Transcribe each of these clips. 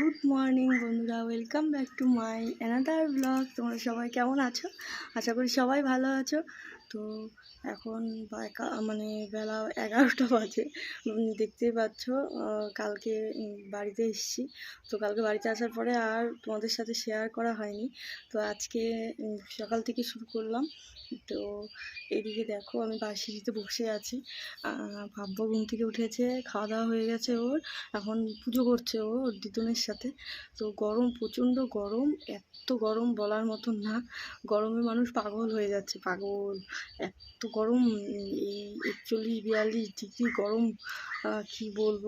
Good morning বন্ধুরা, welcome back to my another blog. তোমরা সবাই কেমন আছো? আশা করি সবাই ভালো আছো। তো এখন মানে বেলা এগারোটা বাজে। দেখতেই পাচ্ছ কালকে বাড়িতে এসেছি। তো কালকে বাড়িতে আসার পরে আর তোমাদের সাথে শেয়ার করা হয়নি। তো আজকে সকাল থেকে শুরু করলাম। তো এদিকে দেখো, আমি বাসিতে বসে আছি। ভাব্য ঘুম থেকে উঠেছে, খাওয়া দাওয়া হয়ে গেছে ওর। এখন পুজো করছে ও, ওর সাথে। তো গরম, প্রচণ্ড গরম। এত গরম বলার মতন না। গরমে মানুষ পাগল হয়ে যাচ্ছে, পাগল। এত গরম, এই একচল্লিশ, বিয়াল্লিশ ডিগ্রি গরম কি বলব?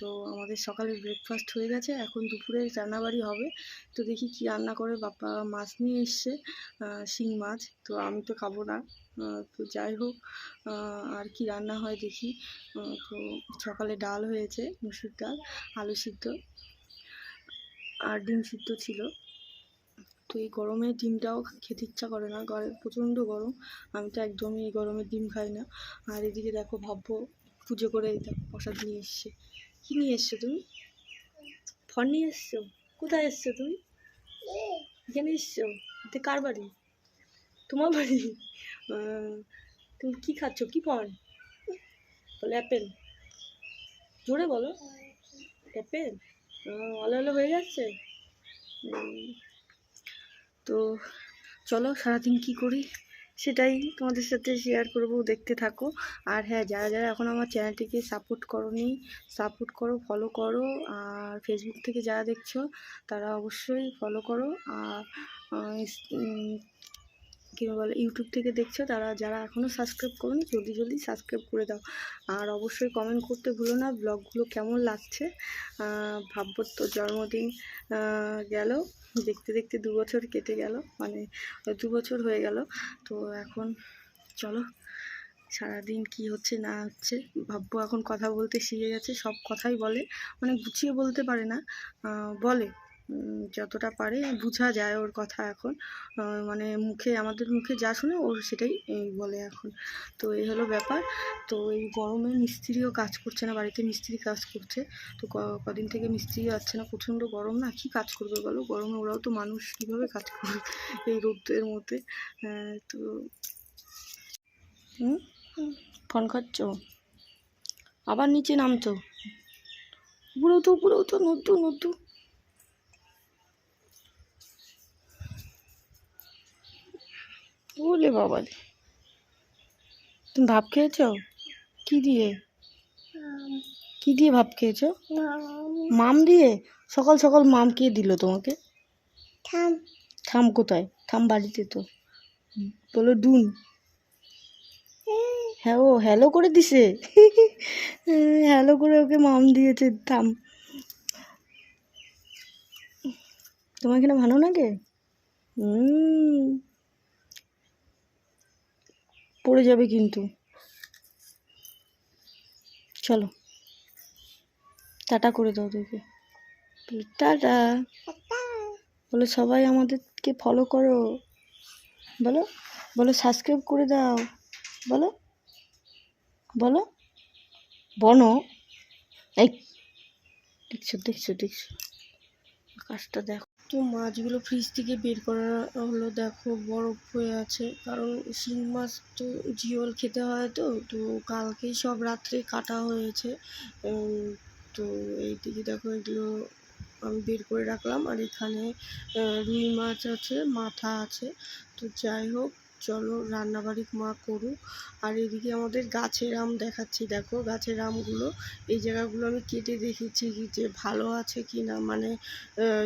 তো আমাদের সকালে ব্রেকফাস্ট হয়ে গেছে, এখন দুপুরে রান্নাবাড়ি হবে। তো দেখি কি রান্না করে বাবা মাছ নিয়ে এসছে শিং মাছ। তো আমি তো খাব না তো যাই হোক আর কি রান্না হয় দেখি। তো সকালে ডাল হয়েছে, মুসুর ডাল, আলু সিদ্ধ, আর ডিম সিদ্ধ ছিল। তো এই গরমে ডিমটাও খেতে ইচ্ছা করে না ঘরে প্রচণ্ড গরম। আমি তো একদমই এই গরমে ডিম খাই না। আর এদিকে দেখো ভাববো পুজো করে দেখো প্রসাদ নিয়ে এসছে। কী নিয়ে এসছো তুমি? ফল নিয়ে এসছো? কোথায় এসছো তুমি? এখানে এসছো? এতে কার বাড়ি? তোমার বাড়ি? তুমি কী খাচ্ছ? কী ফল? বলে অ্যাপেল। জোরে বলো। অ্যাপেল? আলো আলো হয়ে যাচ্ছে? তো চলো সারাদিন কি করি? সেটাই তোমাদের সাথে শেয়ার করব, দেখতে থাকো। আর হ্যাঁ যারা যারা এখন আমার চ্যানেলটিকে সাপোর্ট করোনি সাপোর্ট করো ফলো করো। আর ফেসবুক থেকে যারা দেখছ, তারা অবশ্যই ফলো করো। আর ইস- বলে ইউটিউব থেকে দেখছ তারা যারা এখনও সাবস্ক্রাইব করোনি জলদি জলদি সাবস্ক্রাইব করে দাও। আর অবশ্যই কমেন্ট করতে ভুলো না ব্লগগুলো কেমন লাগছে? আহ, ভাব্যর তো জন্মদিন গেল দেখতে দেখতে দু বছর কেটে গেল মানে দু বছর হয়ে গেল। তো এখন চলো সারাদিন কি হচ্ছে না হচ্ছে ভাব্য এখন কথা বলতে শিখে গেছে সব কথাই বলে মানে গুছিয়ে বলতে পারে না বলে। যতটা পারে বোঝা যায় ওর কথা এখন। মানে মুখে, আমাদের মুখে যা শুনে ওর সেটাই বলে এখন। তো এই হলো ব্যাপার। তো এই গরমে মিস্ত্রিও কাজ করছে না, বাড়িতে মিস্ত্রি কাজ করছে। তো কদিন থেকে মিস্ত্রি যাচ্ছে না, প্রচণ্ড গরম না? কি কাজ করবে বলো? গরমে ওরাও তো মানুষ, কীভাবে কাজ করবে এই রোদের মধ্যে? তো হুম? ফোন খাচ্ছ? আবার নিচে নামতো উপরেও তো উপরেও তো নদ্দু নদ্দু বলে বাবা তুমি ভাব খেয়েছো? কি দিয়ে? কি দিয়ে ভাব খেয়েছো? মাম দিয়ে? সকাল সকাল মাম কে দিল তোমাকে? থাম। থাম কোথায়? থাম বাড়িতে তো। বলো ডুন। হ্যাঁ ও হ্যালো করে দিছে। হ্যালো করে ওকে মাম দিয়েছে থাম। তোমার এখানে ভালো লাগে হুম পড়ে যাবে কিন্তু। চলো। টাটা করে দাও তোকে টাটা। বলো, সবাই আমাদেরকে ফলো করো। বলো বলো সাবস্ক্রাইব করে দাও। বলো বলো বনো এই, দেখছ দেখছ দেখছ। আকাশটা দেখো। তো মাছগুলো ফ্রিজ থেকে বের করা হলো। দেখো বরফ হয়ে আছে। কারণ শিং মাছ তো জিওল খেতে হয় তো তো কালকেই সব রাত্রে কাটা হয়েছে। তো এই দিকে দেখো এগুলো আমি বের করে রাখলাম। আর এখানে রুই মাছ আছে, মাথা আছে। তো যাই হোক চলো রান্নাবাড়ি মা করুক। আর এদিকে আমাদের গাছের আম দেখাচ্ছি, দেখো গাছের আমগুলো। এই জায়গাগুলো আমি কেটে দেখেছি কি যে ভালো আছে কি না মানে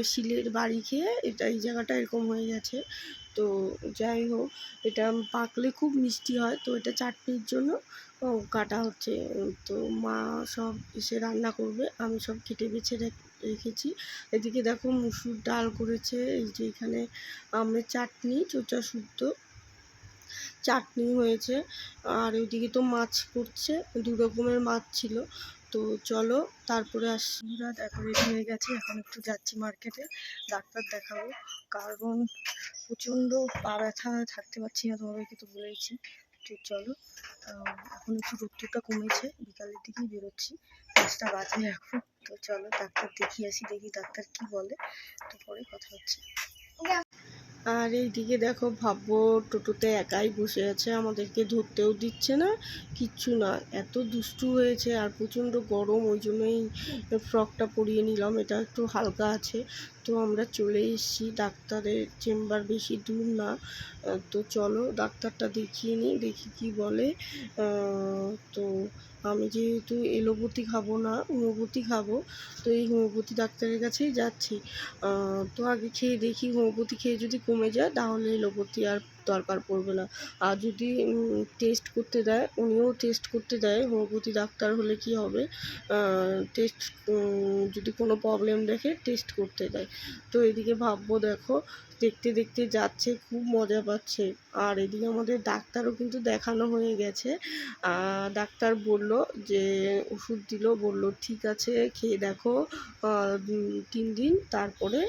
শিলের বাড়ি খেয়ে এটা, এই জায়গাটা এরকম হয়ে গেছে। তো যাই হোক, এটা পাকলে খুব মিষ্টি হয়। তো এটা চাটনির জন্য কাটা হচ্ছে। তো মা সব এসে রান্না করবে। আমি সব কেটে বেছে রেখ- রেখেছি। এদিকে দেখো মুসুর ডাল করেছে। এই যে এখানে আমের চাটনি, চোচা শুদ্ধ চাটনি হয়েছে। আর ওইদিকে তো মাছ করছে দু রকমের মাছ ছিল। তো চলো তারপরে আসছি রাত এখন রেডি হয়ে গেছে। এখন একটু যাচ্ছি মার্কেটে ডাক্তার দেখাবো। কারণ প্রচণ্ড পা ব্যথা, থাকতে পারছি না তোমাদেরকে তো বলেইছি। তো চলো এখন একটু রোদ্দুরটা কমেছে। বিকালের দিকেই বেরোচ্ছি। পাঁচটা বাজে এখন। তো চলো ডাক্তার দেখিয়ে আসি, দেখি ডাক্তার কি বলে। তো পরে কথা হচ্ছে। আর এইদিকে দেখো ভাববো টোটোতে একাই বসে আছে, আমাদেরকে ধরতেও দিচ্ছে না, কিচ্ছু না। এত দুষ্টু হয়েছে আর প্রচণ্ড গরম, ওই জন্যই ফ্রকটা পরিয়ে নিলাম, এটা একটু হালকা আছে। তো আমরা চলে এসেছি, ডাক্তারের চেম্বার বেশি দূর না। তো চলো ডাক্তারটা দেখিয়ে নিই, দেখি কি বলে। তো আমি যেহেতু এলোপতি খাব না, হোমিওপ্যাথি খাব, তো এই হোমিওপ্যাথি ডাক্তারের কাছেই যাচ্ছি। তো আগে খেয়ে দেখি, হোমিওপ্যাথি খেয়ে যদি কমে যায়, তাহলে এলোপতি আর দরকার পড়বে না। আর যদি টেস্ট করতে দেয়, উনিও টেস্ট করতে দেয়, হোমিওপ্যাথি ডাক্তার হলে কি হবে? টেস্ট যদি কোনো প্রবলেম দেখে টেস্ট করতে দেয়। তো এদিকে ভাববো দেখো, দেখতে দেখতে যাচ্ছে, খুব মজা পাচ্ছে। আর এদিকে আমাদের ডাক্তারও কিন্তু দেখানো হয়ে গেছে। ডাক্তার বলল যে, ওষুধ দিল, বলল, ঠিক আছে, খেয়ে দেখো তিন দিন, তারপরে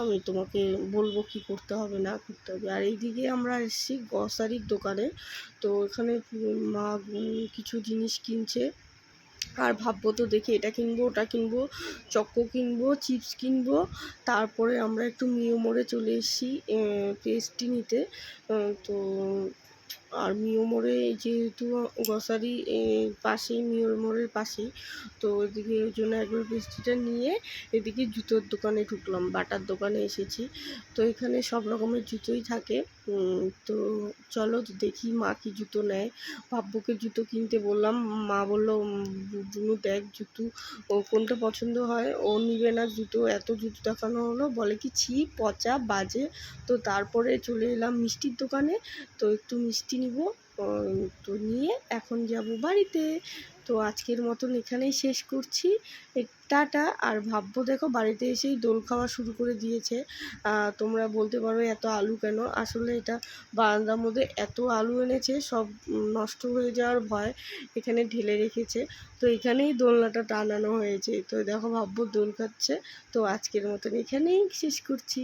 আমি তোমাকে বলব কি করতে হবে, না করতে হবে। আর এইদিকে আমরা এসেছি গ্রসারির দোকানে। তো এখানে মা কিছু জিনিস কিনছে। আর ভাববো তো দেখি এটা কিনবো, ওটা কিনবো, চকো কিনবো, চিপস কিনবো। তারপরে আমরা একটু মিও মোড়ে চলে এসেছি পেস্ট্রি নিতে। তো আর মিও মোড়ে যেহেতু গ্রসারি পাশেই মিও মোড়ের পাশেই, তো ওইদিকে ওই জন্য একবার পেস্ট্রিটা নিয়ে এদিকে জুতোর দোকানে ঢুকলাম, বাটার দোকানে এসেছি। তো এখানে সব রকমের জুতোই থাকে। তো চলো দেখি মা কি জুতো নেয়। পাব্বুকে জুতো কিনতে বললাম, মা বলল বুনু দেখ জুতো, ও কোনটা পছন্দ হয়? ও নিবে না জুতো, এত জুতো দেখানো হলো, বলে কি ছি, পচা, বাজে। তো তারপরে চলে এলাম মিষ্টির দোকানে, তো একটু মিষ্টি নিব। তো নিয়ে এখন যাব বাড়িতে। তো আজকের মতন এখানেই শেষ করছি। টাটা। আর ভাববো, দেখো, বাড়িতে এসেই দোল খাওয়া শুরু করে দিয়েছে। তোমরা বলতে পারো এত আলু কেন? আসলে এটা বারান্দার মধ্যে এত আলু এনেছে, সব নষ্ট হয়ে যাওয়ার ভয় এখানে ঢেলে রেখেছে। তো এখানেই দোলনাটা টানানো হয়েছে। তো দেখো, ভাববো দোল খাচ্ছে। তো আজকের মতন এখানেই শেষ করছি।